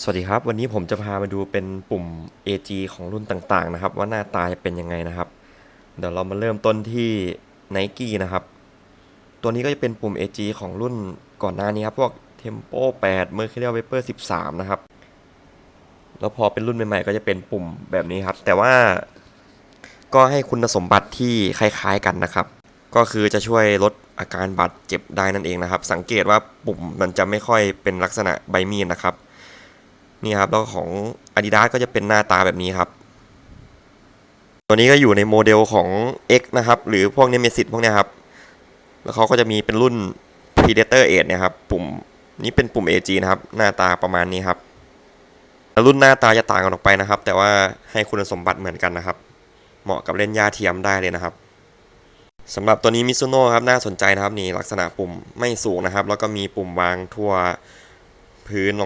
สวัสดีครับ วันนี้ผมจะพามาดูเป็นปุ่ม AG ของรุ่นต่างๆนะครับ ว่าหน้าตาจะเป็นยังไงนะครับ เดี๋ยวเรามาเริ่มต้นที่ Nike นะครับ ตัวนี้ก็จะเป็นปุ่ม AG ของรุ่นก่อนหน้านี้ครับพวก Tempo 8 Mercurial Vapor 13 นะครับ แล้วพอเป็นรุ่นใหม่ๆ ก็จะเป็นปุ่มแบบนี้ครับ แต่ว่าก็ให้คุณสมบัติที่คล้ายๆกันนะครับ ก็คือจะช่วยลดอาการบาดเจ็บได้นั่นเองนะครับ สังเกตว่าปุ่มมันจะไม่ค่อยเป็นลักษณะใบมีดนะครับ นี่ครับแล้วของ Adidas ก็จะเป็นหน้าตาแบบนี้ครับ ตัวนี้ก็อยู่ในโมเดลของ X นะครับ หรือพวก Nemesis พวกเนี้ยครับ แล้วเขาก็จะมีเป็นรุ่น Predator 8เนี่ยครับ ปุ่มนี้เป็นปุ่ม AG นะครับ หน้าตาประมาณนี้ครับแล้วรุ่นหน้าตาจะต่างกันออกไปนะครับ แต่ว่าให้คุณสมบัติเหมือนกันนะครับ เหมาะกับเล่นหญ้าเทียมได้เลยนะครับสำหรับตัวนี้มิซุโน่ครับน่าสนใจนะครับนี่ลักษณะปุ่มไม่สูงนะครับ แล้วก็มีปุ่มวางทั่วพื้นรอง